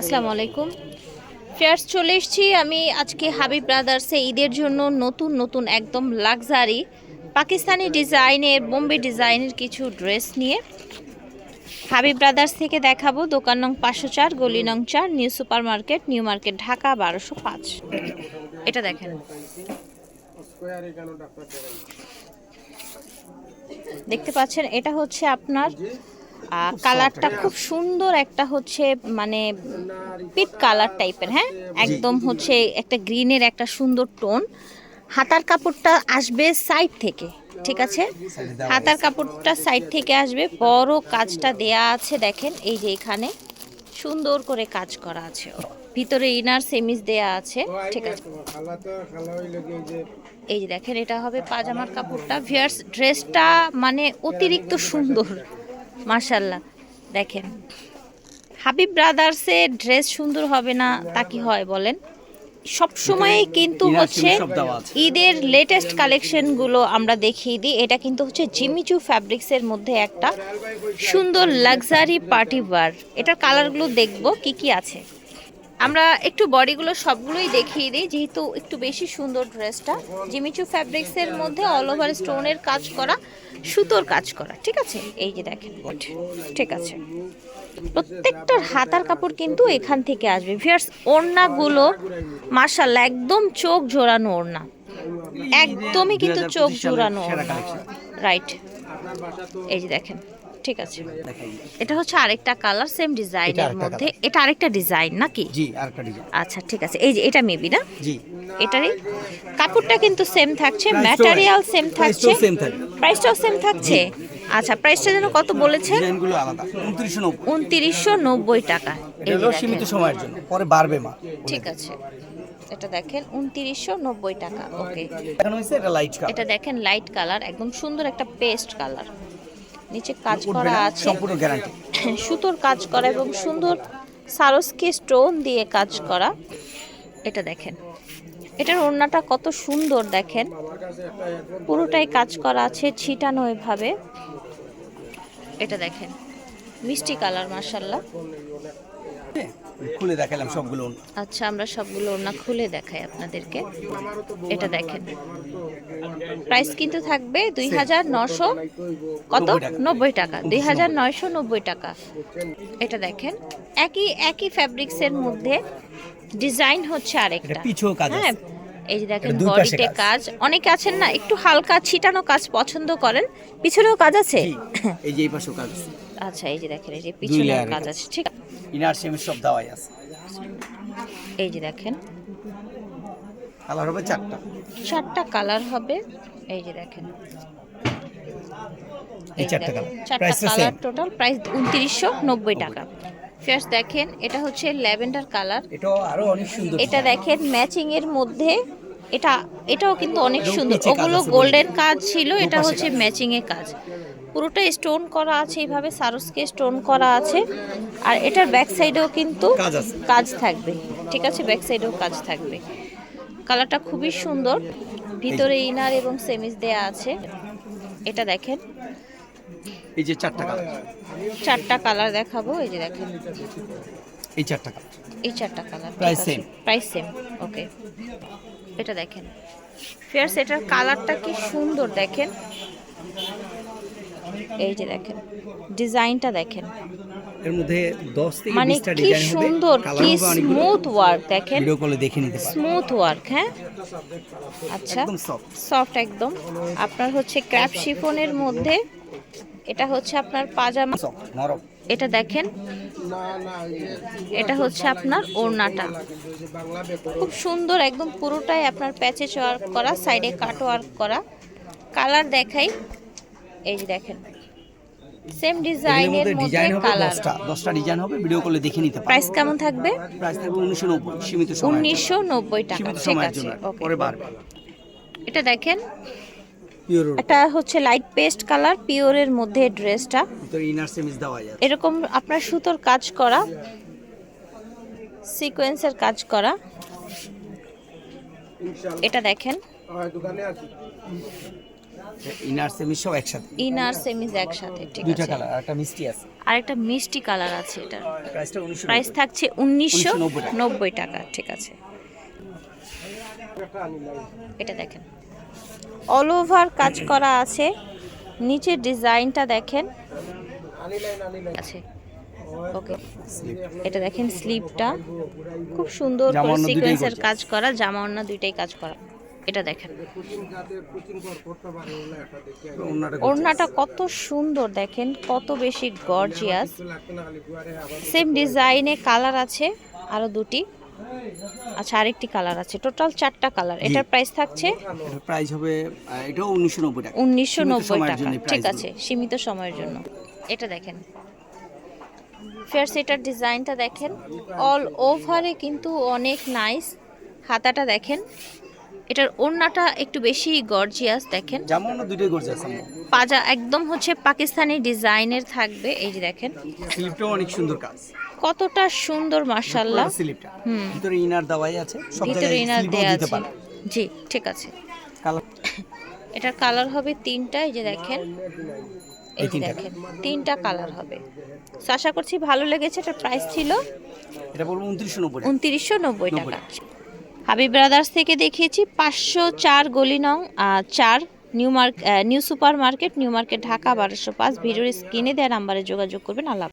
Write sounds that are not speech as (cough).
আসসালামু আলাইকুম। ফেয়ার্স চলে এসেছি আমি আজকে হাবিব ব্রাদার্সে ঈদের জন্য নতুন নতুন একদম লাক্সারি পাকিস্তানি ডিজাইনের, বোম্বে ডিজাইনের কিছু ড্রেস নিয়ে হাবিব ব্রাদার্স থেকে দেখাবো। দোকান নং পাঁচশো চার, গলি নং চার, new super market new market, Dhaka বারোশো পাঁচ। এটা দেখেন। দেখতে পাচ্ছেন, এটা হচ্ছে আপনার কালারটা খুব সুন্দর একটা হচ্ছে মানে পিট কালার টাইপের হ্যাঁ? একদম হচ্ছে একটা গ্রিনের একটা সুন্দর টোন হাতার কাপড়টা আসবে সাইড থেকে ঠিক আছে? হাতার কাপড়টা সাইড থেকে আসবে। বড় কাজটা দেয়া আছে দেখেন এই যে এখানে। সুন্দর করে কাজ করা আছে ভিতরে ইনার সেমিস দেয়া আছে ঠিক আছে? এই যে দেখেন এটা হবে পাজামার কাপড়টা। ভিয়ার্স ড্রেসটা মানে অতিরিক্ত সুন্দর। মাশাল্লাহ দেখেন। হাবিব ব্রাদার্সে ড্রেস সুন্দর হবে না তা কি হয় বলেন? সব সময়ই কিন্তু হচ্ছে। ঈদের লেটেস্ট কালেকশনগুলো আমরা দেখিয়ে দিই। এটা কিন্তু হচ্ছে জিমিচু ফ্যাব্রিক্সের মধ্যে একটা সুন্দর লাক্সারি পার্টি বার এটার কালারগুলো দেখব কি কি আছে? আমরা একটু বডিগুলো সবগুলোই দেখিয়ে দিই, যেহেতু একটু বেশি সুন্দর ড্রেসটা জিমিচু ফ্যাব্রিক্সের মধ্যে অল ওভার স্টোনের কাজ করা, সুতোর কাজ করা, ঠিক আছে? এই যে দেখেন ঠিক আছে। প্রত্যেকটার হাতার কাপড় কিন্তু এখান থেকে আসবে। ভিয়ার্স ওড়নাগুলো মার্শাল্লাহ একদম চোখ জোড়ানো ওড়না। একদমই কিন্তু চোখ 2025 জোড়ানো ওড়না। রাইট এই যে দেখেন ঠিক আছে। এটা হচ্ছে আরেকটা কালার সেম ডিজাইনের মধ্যে। এটা আরেকটা ডিজাইন নাকি? জি আরেকটা ডিজাইন আচ্ছা ঠিক আছে। এই যে এটা মেবি না? জি। এটারই? কাপড়টা কিন্তু সেম থাকছে ম্যাটেরিয়াল সেম থাকছে। প্রাইসটাও সেম থাকছে? আচ্ছা প্রাইসটা যেন কত বলেছেন ডিজাইনগুলো আলাদা। উনত্রিশশো নব্বই। টাকা। দেখেন। সীমিত সময়ের জন্য। পরে বাড়বে মা। ঠিক আছে। এটা দেখেন উনত্রিশশো নব্বই টাকা। ওকে এটা লাইট কালার এটা দেখেন লাইট কালার একদম সুন্দর একটা পেস্ট কালার নিচে কাজ করা আছে। সম্পূর্ণ গ্যারান্টি (laughs) সুতোর কাজ করা এবং সুন্দর সারসকে স্টোন দিয়ে কাজ করা। এটা দেখেন। এটার ওড়নাটা কত সুন্দর দেখেন। পুরোটাই কাজ করা আছে ছিটানো এভাবে। এটা দেখেন। মিষ্টি কালার মার্শাল্লাহ খুলে দেখালাম সবগুলো আচ্ছা আমরা সবগুলো ওড়না খুলে দেখাই আপনাদেরকে। এটা দেখেন। প্রাইস কিন্তু থাকবে দুই হাজার নশো কত? নব্বই টাকা। দুই হাজার নয়শো নব্বই টাকা। এটা দেখেন। একই একই ফ্যাব্রিক্সের মধ্যে ডিজাইন হচ্ছে আরেকটা। কাজ হ্যাঁ এই যে দেখেন বডিতে কাজ। অনেকে আছেন না একটু হালকা ছিটানো কাজ পছন্দ করেন। পিছনেও কাজ আছে? এই যে এই পাশেও কাজ আছে। আচ্ছা এই যে দেখেন এই যে পিছনে কাজ। আছে ঠিক আছে। ইনার সেমি সব দেওয়াই আছে। এই যে দেখেন। কালার হবে চারটা। চারটা কালার হবে। এই যে দেখেন। এই চারটা কালার চারটা কালার টোটাল প্রাইস উনত্রিশশো নব্বই। টাকা। ফার্স্ট দেখেন এটা হচ্ছে ল্যাভেন্ডার কালার। এটাও আরও অনেক সুন্দর এটা দেখেন ম্যাচিং এর মধ্যে এটা এটাও কিন্তু অনেক সুন্দর। ওগুলো আছে গোল্ডেন কাজ ছিল এটা হচ্ছে। ম্যাচিং এর কাজ। পুরোটা স্টোন করা আছে এইভাবে সারসকে স্টোন করা আছে। আর এটার ব্যাক সাইডেও কিন্তু কাজ কাজ থাকবে। ঠিক আছে ব্যাক সাইডেও কাজ থাকবে। কালারটা খুবই সুন্দর। ভিতরে ইনার এবং সেমিস দেয়া আছে। এটা দেখেন এই যে চারটা কালার চারটা কালার দেখাবো এই যে দেখেন। এই চারটা কালার এই চারটা colour Price same. Price same okay এটা দেখেন। ফেয়ার্স এটার কালারটা কি সুন্দর দেখেন। এই যে দেখেন ডিজাইনটা দেখেন। এর মধ্যে 10 থেকে মানে 20টা ডিজাইন হবে সুন্দর কি স্মুথ ওয়ার্ক দেখেন। ভিডিও কলে দেখে নিতে পারেন। স্মুথ ওয়ার্ক হ্যাঁ? আচ্ছা। একদম সফট সফট একদম। আপনার হচ্ছে ক্র্যাপ শিফনের মধ্যে এটা হচ্ছে আপনার পাজামা। এটা দেখেন। এটা হচ্ছে আপনার ওড়নাটা। খুব সুন্দর একদম পুরোটাই আপনার প্যাচেজ ওয়ার্ক করা সাইডে কাট ওয়ার্ক করা। কালার দেখাই। এই যে দেখেন। সেম ডিজাইনের মধ্যে কালার। 10টা 10টা ডিজাইন হবে ভিডিও কলে দেখে নিতে পারেন প্রাইস কেমন থাকবে? প্রাইস থাকবে 1990 সীমিত সময় উনিশশো নব্বই টাকা। সীমিত ঠিক আছে পরে বাড়বে। এটা দেখেন। এটা হচ্ছে লাইট পেস্ট কালার পিওরের মধ্যে ড্রেসটা ইনার সেমিস দেওয়া যায় এরকম আপনার সুতোর কাজ করা সিকোয়েন্সের কাজ করা। এটা দেখেন। ইনার সেমিজ সব একসাথে। ইনার একসাথে ঠিক আছে। কালার একটা মিষ্টি আছে। আর একটা মিষ্টি কালার আছে এটার। প্রাইসটা উনিশশো প্রাইস থাকছে উনিশশো 1990 নব্বই টাকা ঠিক আছে। এটা দেখেন। অল ওভার কাজ করা আছে। নিচের ডিজাইনটা দেখেন। আছে। ওকে এটা দেখেন স্লিপটা। খুব সুন্দর করে সিকোয়েন্সের কাজ করা জামা ওড়না দুইটাই কাজ করা। এটা দেখেন। ওড়নাটা ওড়নাটা কত সুন্দর দেখেন কত বেশি গর্জিয়াস সেম ডিজাইনে কালার আছে আরও দুটি। আচ্ছা আরেকটি কালার আছে। টোটাল চারটা কালার। এটার প্রাইস থাকছে? প্রাইস হবে এটাও উনিশশো নব্বই টাকা। উনিশশো নব্বই টাকা। ঠিক আছে সীমিত সময়ের জন্য। এটা দেখেন। ফেয়ার সেটার ডিজাইনটা দেখেন। অল ওভারে কিন্তু অনেক নাইস হাতাটা দেখেন। এটার ওড়নাটা একটু বেশি গর্জিয়াস দেখেন। পাজা একদম হচ্ছে পাকিস্তানি ডিজাইনের থাকবে। এই যে দেখেন। অনেক সুন্দর কাজ। কতটা সুন্দর মার্শাল্লাহ স্লিপটা। হুম। ভিতরে ইনার দেওয়াই আছে সব ভিতরে ইনার দেওয়া আছে। জি ঠিক আছে। কালার এটার কালার হবে তিনটা এই যে দেখেন। এই দেখেন তিনটা কালার হবে। আশা করছি ভালো লেগেছে এটার প্রাইস ছিল এটা বলব উনত্রিশশো নব্বই টাকা। উনত্রিশশো নব্বই টাকা। হাবিব ব্রাদার্স থেকে দেখিয়েছি পাঁচশো চার গলি নং চার new mark new super market new market Dhaka বারোশো পাঁচ। ভিডিওর স্ক্রিনে দেওয়া নাম্বারে যোগাযোগ করবেন আল্লাহ।